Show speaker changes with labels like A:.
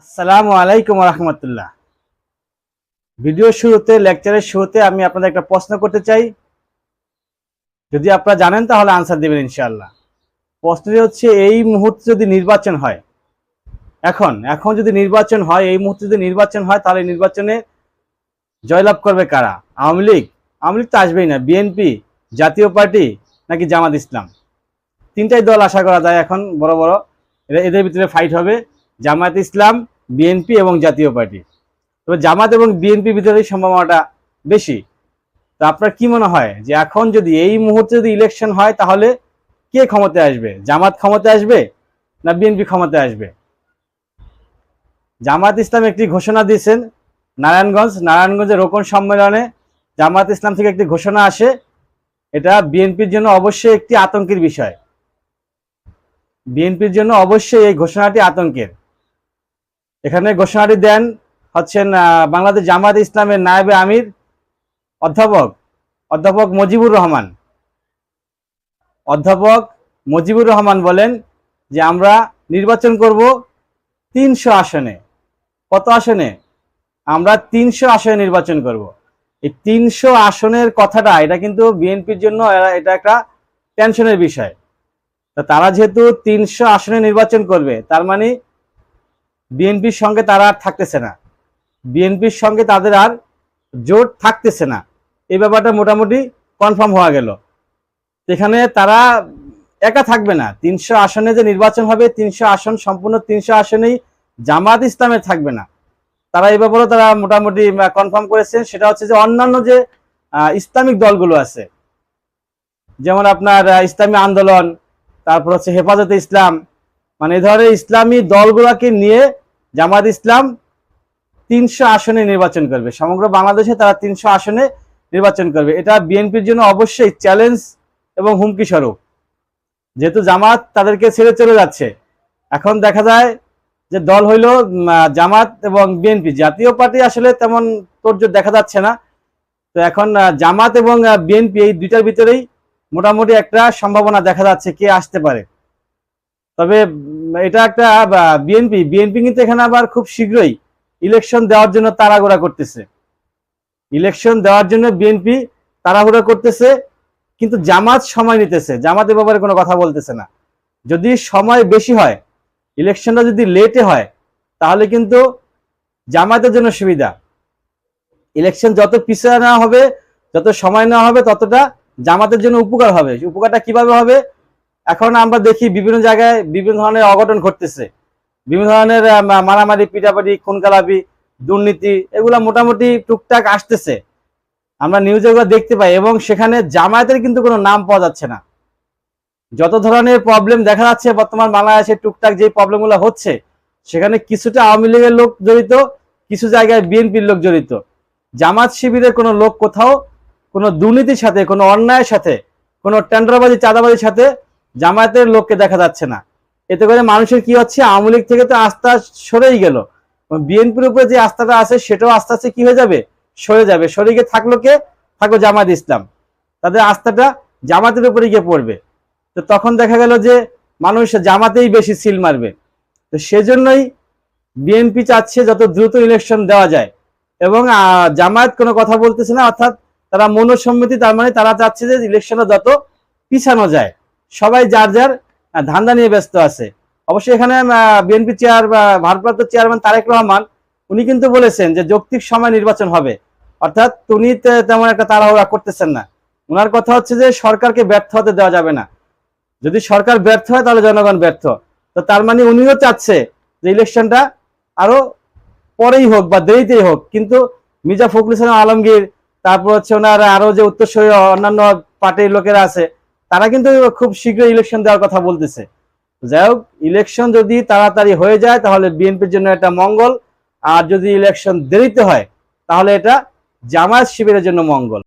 A: আসসালামু আলাইকুম রহমতুল্লাহ। ভিডিও শুরুতে, লেকচারের শুরুতে আমি আপনাদের একটা প্রশ্ন করতে চাই। যদি আপনারা জানেন, তাহলে আনসার দেবেন ইনশাআল্লাহ। প্রশ্নটি হচ্ছে, এই মুহূর্তে যদি নির্বাচন হয়, এখন এখন যদি নির্বাচন হয়, এই মুহূর্তে যদি নির্বাচন হয়, তাহলে নির্বাচনে জয়লাভ করবে কারা? আওয়ামী লীগ? আওয়ামী লীগ তো আসবেই না। বিএনপি জাতীয় পার্টি, নাকি জামাত ইসলাম? তিনটাই দল আশা করা যায় এখন, বড় বড়। এদের ভিতরে ফাইট হবে। জামাত ইসলাম বিএনপি এবং জাতীয় পার্টি। তবে জামাত এবং বিএনপি ভিতরেই সম্ভাবনাটা বেশি। তো আপনার কি মনে হয় যে এখন যদি এই মুহূর্তে যদি ইলেকশন হয়, তাহলে কে ক্ষমতায় আসবে? জামাত ক্ষমতায় আসবে না বিএনপি ক্ষমতায় আসবে? জামাত ইসলাম একটি ঘোষণা দিয়েছেন নারায়ণগঞ্জ। নারায়ণগঞ্জের রোকন সম্মেলনে জামাত ইসলাম থেকে একটি ঘোষণা আসে। এটা বিএনপির জন্য অবশ্যই একটি আতঙ্কের বিষয়। বিএনপির জন্য অবশ্যই এই ঘোষণাটি আতঙ্কের। এখানে ঘোষণাটি দেন হচ্ছেন বাংলাদেশ জামাত ইসলামের নায়েবে আমির, অধ্যাপক অধ্যাপক মজিবুর রহমান। অধ্যাপক মজিবুর রহমান বলেন যে আমরা নির্বাচন করব তিনশো আসনে। কত আসনে? আমরা তিনশো আসনে নির্বাচন করব। এই তিনশো আসনের কথাটা, এটা কিন্তু বিএনপির জন্য এটা একটা টেনশনের বিষয়। তারা যেহেতু তিনশো আসনে নির্বাচন করবে, তার মানে বিএনপির সঙ্গে তারা আর থাকতেছে না। বিএনপির সঙ্গে তাদের আর জোট থাকতেছে না। এই ব্যাপারটা মোটামুটি কনফার্ম হওয়া গেল। এখানে তারা একা থাকবে না। তিনশো আসনে যে নির্বাচন হবে, তিনশো আসন, সম্পূর্ণ তিনশো আসনেই জামাত ইসলামের থাকবে না। তারা এ ব্যাপারে তারা মোটামুটি কনফার্ম করেছেন। সেটা হচ্ছে যে অন্যান্য যে ইসলামিক দলগুলো আছে, যেমন আপনার ইসলামী আন্দোলন, তারপর হচ্ছে হেফাজতে ইসলাম মানে এই ধরনের ইসলামী দলগুলোকে নিয়ে জামাত ইসলাম তিনশো আসনে নির্বাচন করবে। সমগ্র বাংলাদেশে তারা তিনশো আসনে নির্বাচন করবে। এটা বিএনপির জন্য অবশ্যই চ্যালেঞ্জ এবং হুমকি স্বরূপ। যেহেতু জামাত তাদেরকে ছেড়ে চলে যাচ্ছে, এখন দেখা যায় যে দল হইল জামাত এবং বিএনপি। জাতীয় পার্টি আসলে তেমন তোরজোর দেখা যাচ্ছে না। তো এখন জামাত এবং বিএনপি এই দুইটার ভিতরেই মোটামুটি একটা সম্ভাবনা দেখা যাচ্ছে কে আসতে পারে। তবে এটা একটা বিএনপি বিএনপি কিন্তু এখানে আবার খুব শীঘ্রই ইলেকশন দেওয়ার জন্য তাড়াহুড়া করতেছে। ইলেকশন দেওয়ার জন্য বিএনপি তাড়াহুড়া করতেছে, কিন্তু জামাত সময় নিতেছে। জামাতের ব্যাপারে কোনো কথা বলতেছে না। যদি সময় বেশি হয় ইলেকশনটা যদি লেটে হয়, তাহলে কিন্তু জামাতের জন্য সুবিধা। ইলেকশন যত পিছিয়ে নেওয়া হবে, যত সময় নেওয়া হবে, ততটা জামাতের জন্য উপকার হবে। উপকারটা কীভাবে হবে? এখন আমরা দেখি বিভিন্ন জায়গায় বিভিন্ন ধরনের অঘটন ঘটতেছে। বিভিন্ন ধরনের মারামারি, পিটাপাটি, খুনকালাপি, দুর্নীতি, এগুলা মোটামুটি টুকটাক আসতেছে। আমরা নিউজে এগুলো দেখতে পাই এবং সেখানে জামায়াতের কিন্তু কোনো নাম পাওয়া যাচ্ছে না। যত ধরনের প্রবলেম দেখা যাচ্ছে বর্তমান বাংলাদেশে টুকটাক যে প্রবলেমগুলো হচ্ছে, সেখানে কিছুটা আওয়ামী লীগের লোক জড়িত, কিছু জায়গায় বিএনপির লোক জড়িত। জামাত শিবিরের কোনো লোক কোথাও কোনো দুর্নীতির সাথে, কোনো অন্যায়ের সাথে, কোনো টেন্ডারবাজি, চাঁদাবাজির সাথে জামায়াতের লোককে দেখা যাচ্ছে না। এতে করে মানুষের কি হচ্ছে? আওয়ামী লীগ থেকে তো আস্থা সরেই গেল। বিএনপির উপরে যে আস্থাটা আছে, সেটাও আস্তে আস্তে কি হয়ে যাবে? সরে যাবে। সরে গিয়ে থাকল কে? থাকল জামাত ইসলাম। তাদের আস্থাটা জামাতের উপরে গিয়ে পড়বে। তো তখন দেখা গেল যে মানুষ জামাতেই বেশি সিল মারবে। তো সেজন্যই বিএনপি চাচ্ছে যত দ্রুত ইলেকশন দেওয়া যায়। এবং জামায়াত কোনো কথা বলতেছে না, অর্থাৎ তারা মনোসম্মতি, তার মানে তারা চাচ্ছে যে ইলেকশনটা যত পিছানো যায়। সবাই যার যার ধান্দা নিয়ে ব্যস্ত আছে। অবশ্যই এখানে বিএনপি চেয়ার ভারপ্রাপ্ত চেয়ারম্যান তারেক রহমান, উনি কিন্তু বলেছেন যে যৌক্তিক সময় নির্বাচন হবে। অর্থাৎ উনি তেমন একটা তাড়াহুড়া করতেছেন না। ওনার কথা হচ্ছে যে সরকারকে ব্যর্থ হতে দেওয়া যাবে না। যদি সরকার ব্যর্থ হয়, তাহলে জনগণ ব্যর্থ। তো তার মানে উনিও চাচ্ছে যে ইলেকশনটা আরও পরেই হোক বা দেরিতেই হোক। কিন্তু মির্জা ফখরুল ইসলাম আলমগীর, তারপর হচ্ছে ওনার আরও যে উত্তরসূরীয় অন্যান্য পার্টির লোকেরা আছে তারা কিন্তু খুব শীঘ্রই ইলেকশন দেওয়ার কথা বলতেছে। যাই হোক ইলেকশন যদি তাড়াতাড়ি হয়ে যায়, তাহলে বিএনপির জন্য এটা মঙ্গল। আর যদি ইলেকশন দেরিতে হয়, তাহলে এটা জামায়াত শিবিরের জন্য মঙ্গল।